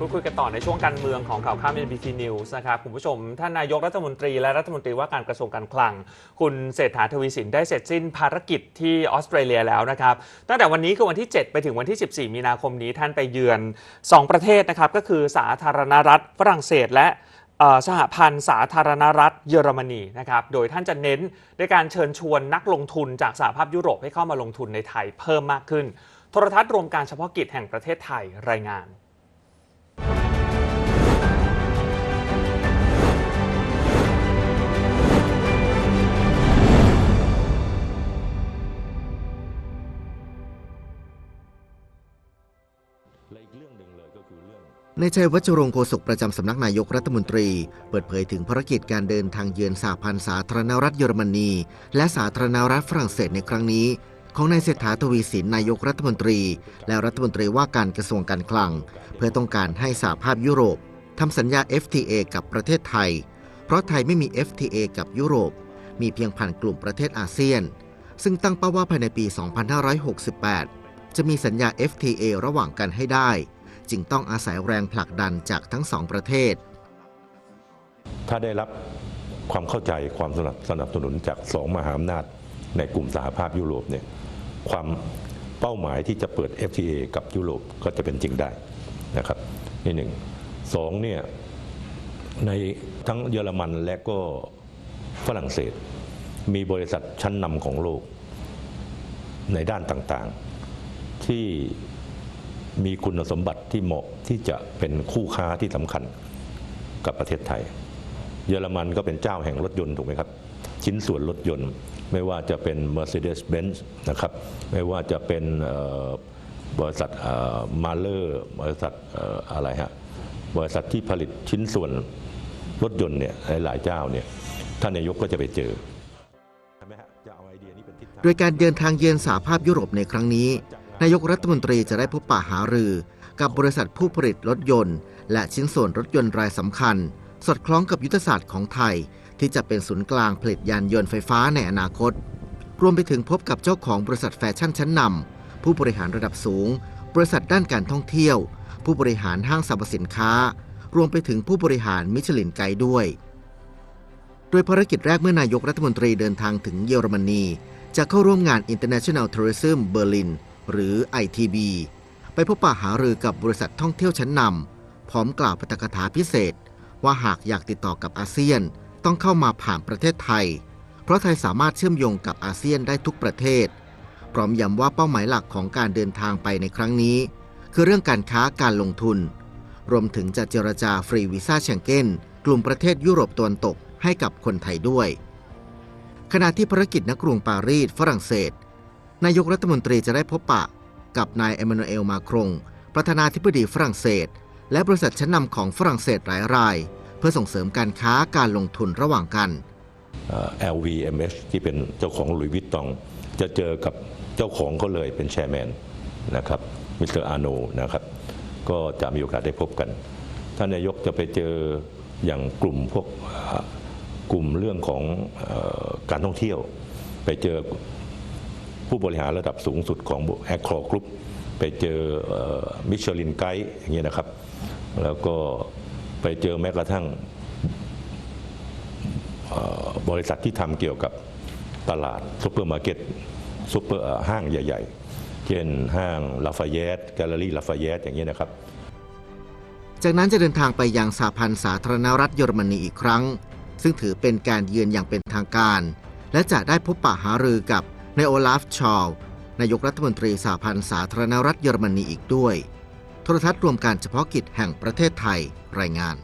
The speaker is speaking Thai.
พูดคุยกันต่อในช่วงการเมืองของข่าวข้าม NBC News นะครับคุณผู้ชม ท่านนายกรัฐมนตรีและรัฐมนตรีว่าการกระทรวงการคลัง คุณเศรษฐาทวีสินได้เสร็จสิ้นภารกิจที่ออสเตรเลียแล้วนะครับ ตั้งแต่วันนี้คือวันที่ 7 ไปถึงวันที่ 14 มีนาคมนี้ท่านไปเยือน 2 ประเทศนะครับ ก็คือสาธารณรัฐฝรั่งเศสและสหพันธ์สาธารณรัฐเยอรมนีนะครับ โดยท่านจะเน้นด้วยการเชิญชวนนักลงทุนจากสหภาพยุโรปให้เข้ามาลงทุนในไทยเพิ่มมากขึ้น โทรทัศน์รวมการเฉพาะกิจแห่งประเทศไทยรายงาน ในชัยวัชรงโฆษกประจำสำนักนายกรัฐมนตรี เปิดเผยถึงภารกิจการเดินทางเยือนสหพันธ์สาธารณรัฐเยอรมนี และสาธารณรัฐฝรั่งเศสในครั้งนี้ ของนายเศรษฐาทวีสินนายกรัฐมนตรี และรัฐมนตรีว่าการกระทรวงการคลัง เพื่อต้องการให้สหภาพยุโรปทำสัญญา FTA กับประเทศไทย เพราะไทยไม่มี FTA กับยุโรป มีเพียงผ่านกลุ่มประเทศอาเซียน ซึ่งตั้งเป้าว่าภายในปี 2568 จะมีสัญญา FTA ระหว่างกันให้ได้ จึงต้องอาศัยแรงผลักดันจากทั้งสองประเทศ ถ้าได้รับความเข้าใจความสนับสนับสนุนจากสองมหาอำนาจในกลุ่มสหภาพยุโรปเนี่ยความเป้าหมายที่จะเปิด FTA กับยุโรปก็จะเป็นจริงได้นะครับนี่หนึ่งสองเนี่ยในทั้งเยอรมันและก็ฝรั่งเศส มีบริษัทชั้นนำของโลก ในด้านต่างๆ ที่ มีคุณสมบัติที่เหมาะที่จะเป็นคู่ค้าที่สำคัญกับประเทศไทย เยอรมันก็เป็นเจ้าแห่งรถยนต์ถูกไหมครับ ชิ้นส่วนรถยนต์ ไม่ว่าจะเป็น Mercedes-Benz นะครับ ไม่ว่าจะเป็นบริษัทมาเลอร์บริษัทอออะไรฮะบริษัทที่ผลิตชิ้นส่วนรถยนต์เนี่ยหลายเจ้าเนี่ยท่านนายกก็จะไปเจอโดยการเดินทางเยือนสหภาพยุโรปในครั้งนี้ นายกรัฐมนตรีจะได้พบปะหารือ กับบริษัทผู้ผลิตรถยนต์ และชิ้นส่วนรถยนต์รายสำคัญ สอดคล้องกับยุทธศาสตร์ของไทย ที่จะเป็นศูนย์กลางผลิตยานยนต์ไฟฟ้าในอนาคต รวมไปถึงพบกับเจ้าของบริษัทแฟชั่นชั้นนำผู้บริหารระดับสูง บริษัทด้านการท่องเที่ยว ผู้บริหารห้างสรรพสินค้า รวมไปถึงผู้บริหารมิชลินไกด์ด้วย โดยภารกิจแรกเมื่อนายกรัฐมนตรีเดินทางถึงเยอรมนีจะเข้าร่วมงาน International Tourism Berlin หรือ ITB ไปพบปะหารือกับบริษัทท่องเที่ยวชั้นนำพร้อมกล่าวปาฐกถาพิเศษ ว่าหากอยากติดต่อกับอาเซียนต้องเข้ามาผ่านประเทศไทย เพราะไทยสามารถเชื่อมโยงกับอาเซียนได้ทุกประเทศ พร้อมย้ำว่าเป้าหมายหลักของการเดินทางไปในครั้งนี้ คือเรื่องการค้าการลงทุน รวมถึงจะเจรจาฟรีวีซ่าเชงเก้นกลุ่มประเทศยุโรปตะวันตกให้กับคนไทยด้วยขณะที่ภารกิจณกรุงปารีสฝรั่งเศส นายกรัฐมนตรีจะได้พบปะ กับนายเอมานูเอลมาครงประธานาธิบดีฝรั่งเศส และบริษัทชั้นนำของฝรั่งเศสหลายราย เพื่อส่งเสริมการค้าการลงทุนระหว่างกัน LVMH ที่เป็นเจ้าของหลุยวิตตอง จะเจอกับเจ้าของเขาเลยเป็นแชร์แมนนะครับมิสเตอร์อาโนนะครับก็จะมีโอกาสได้พบกัน ท่านนายกจะไปเจออย่างกลุ่มพวกกลุ่มเรื่องของอการท่องเที่ยว ไปเจอ ผู้บริหารระดับสูงสุดของแอคคอร์กรุ๊ปไปเจอมิชลินไกด์อย่างเงี้ยนะครับ แล้วก็ไปเจอแม้กระทั่งบริษัทที่ทำเกี่ยวกับตลาดซูเปอร์มาร์เก็ตซูเปอร์ห้างใหญ่ ๆ เช่นห้างลาฟายตแกลเลอรี่ลาฟายตอย่างนี้ยนะครับ จากนั้นจะเดินทางไปยังสหพันธ์สาธารณรัฐเยอรมนีอีกครั้ง ซึ่งถือเป็นการเยือนอย่างเป็นทางการ และจะได้พบปะหารือกับ นายโอลาฟชอลนายกรัฐมนตรีสหพันธ์สาธารณรัฐเยอรมนีอีกด้วย โทรทัศน์รวมการเฉพาะกิจแห่งประเทศไทยรายงาน